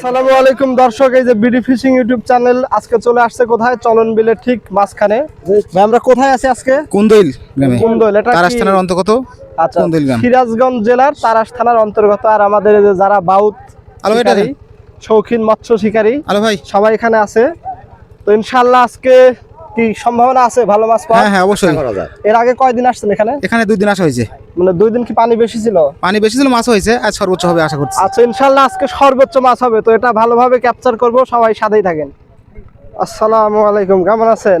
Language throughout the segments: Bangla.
আসসালামু আলাইকুম দর্শক এই যে বিডি ফিশিং ইউটিউব চ্যানেল আজকে চলে আসছে কোথায়? চলন বিলের ঠিক মাঝখানে। আমরা কোথায় আছি আজকে? কুন্দইল গ্রামে। কুন্দইল এটা তারাস থানার অন্তর্গত আচ্ছা কুন্দইল গ্রাম। সিরাজগঞ্জ জেলার তারাস থানার অন্তর্গত। আর আমাদের যে যারা বাউত আলো এটা শৌখিন মৎস্য শিকারী আলো ভাই। সবাই এখানে আছে। তো ইনশাল্লাহ আজকে কি সম্ভাবনা আছে ভালো মাছ পাওয়া হ্যাঁ হ্যাঁ অবশ্যই। এর আগে কয়দিন আসছেন এখানে? এখানে দুই দিন আসা হয়েছে। মানে দুই দিন কি পানি বেশি ছিল? পানি বেশি ছিল মাছ হয়েছে আজ সর্বোচ্চ হবে আশা করছি। আচ্ছা ইনশাল্লাহ আজকে সর্বোচ্চ মাছ হবে তো এটা ভালোভাবে ক্যাপচার করব সবাই সাথেই থাকেন। আসসালামু আলাইকুম কেমন আছেন?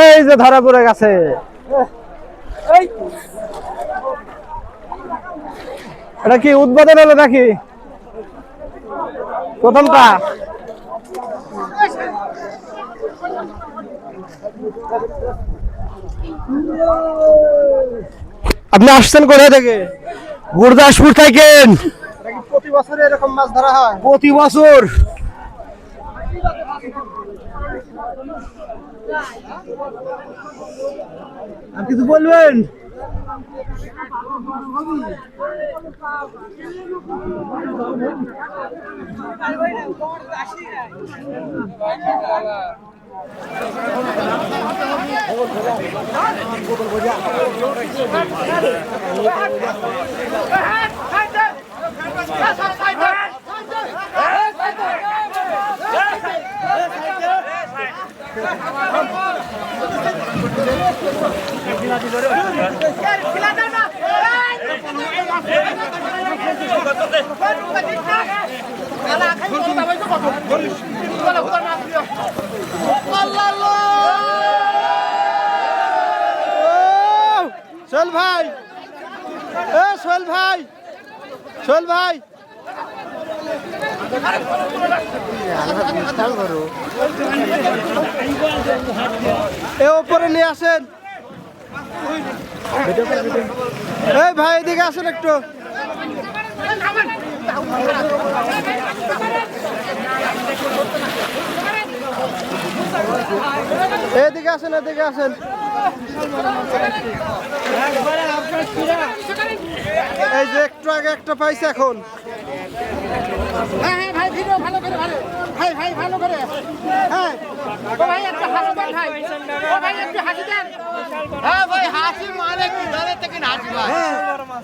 এই যে ধরা পড়ে গেছে। এটা কি উদ্বোধন হলো নাকি? প্রথমটা। আপনি আসছেন কোথায় থেকে? গুরদাসপুর থাকেন বছর এরকম মাছ ধরা হয় প্রতি বছর আপনি কিছু বলবেন সোহেল ভাই। এ সোহেল ভাই। সোহেল ভাই। এ ওপরে নিয়ে আসেন। এই ভাই, এদিকে আসেন একটু। এদিকে আসেন এদিকে আসেন। এই যে একটু আগে একটা পাইছে এখন। ভাই ভালো করে ভালো। ভাই ভাই ভালো করে। হ্যাঁ। ও ভাই একটা হাসি দেন ভাই। ও ভাই একটু হাসি দেন। হ্যাঁ ভাই হাসি মানে কি? দলে থেকে হাসি ভাই।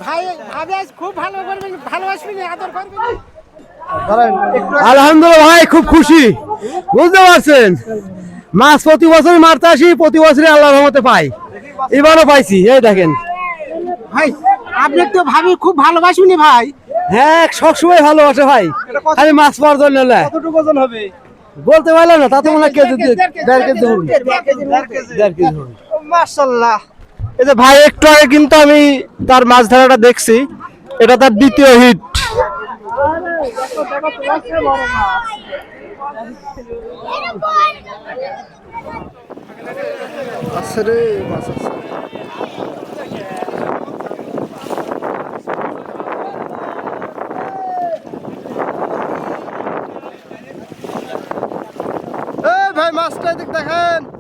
ভাই ভাবি খুব ভালো করবেন ভালোবাসবেন আদর করবেন আলহামদুলিল্লাহ ভাই খুব খুশি। বুঝতে পারছেন? মাছ প্রতি বছর মারতে আসি প্রতি বছরই আল্লাহর রহমতে পাই। এবারও পাইছি এই দেখেন। ভাই আপনি তো ভাবি খুব ভালোবাসবেন ভাই। হ্যাঁ সবসময় ভালোবাসে ভাই। খালি মাছ পাওয়ার জন্য কতটুকু ওজন হবে? বলতে পারলাম না তাতে মনে হয় কেজি দেড় কেজি দেড় কেজি হবে। এই যে ভাই একটু আগে কিন্তু আমি তার মাছ ধরাটা দেখছি। এটা তার দ্বিতীয় হিট আছে রে মাছ আছে এই মাছটা দেখেন।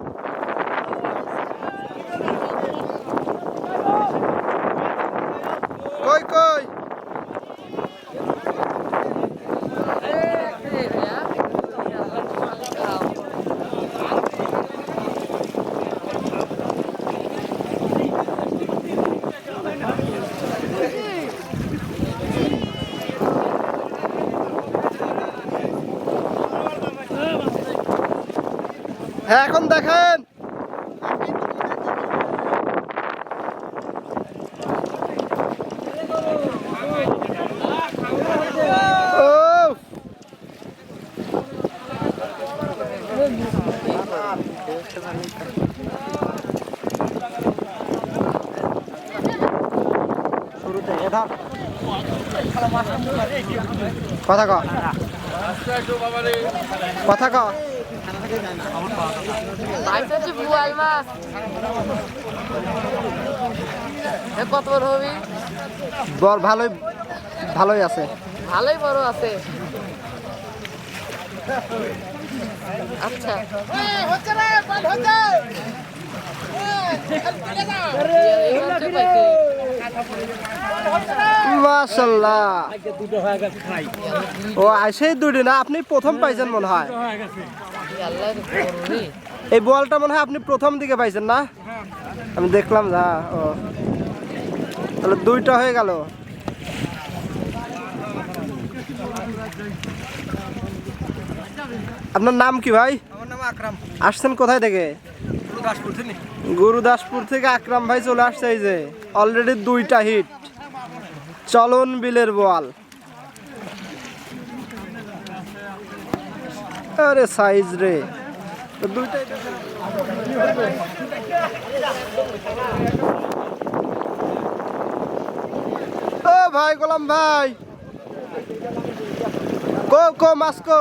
হ্যাঁ এখন দেখেন। কথা ক। কথা ক। মাছ হচ্ছে বুয়াল মাছ কত বড় হবি? ভালোই ভালোই আছে। ভালোই বড় আছে। আচ্ছা। মাশাল্লাহ। ও আসেই দুটি না আপনি প্রথম পাইছেন মনে হয়। এই বলটা মনে হয় আপনি প্রথম দিকে পাইছেন না? আমি দেখলাম না ও। তাহলে দুইটা হয়ে গেল। আপনার নাম কি ভাই? আমার নাম আকরাম। আসছেন কোথায় থেকে? গুরুদাসপুর থেকে। গুরুদাসপুর থেকে আকরাম ভাই চলে আসছে এই যে। অলরেডি দুইটা হিট চলন বিলের বল। আরে সাইজ রে। দুইটাই ও ভাই গোলাম ভাই। কো কো মাছ কো।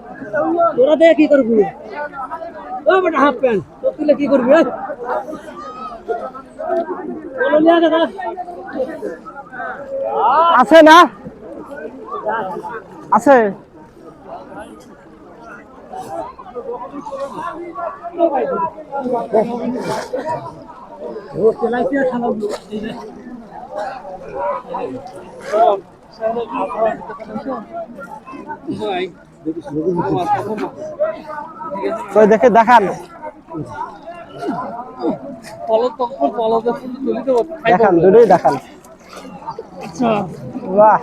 তোরা দেখে কি করবি ও বেটা হাফ প্যান্ট তো তুলে কি করবি ওই? বলো নিয়ে আগে দাঁড়া। আছে না? আছে। ও ওই দেখে দেখান। দেখান দুটোই দেখান। বাহ।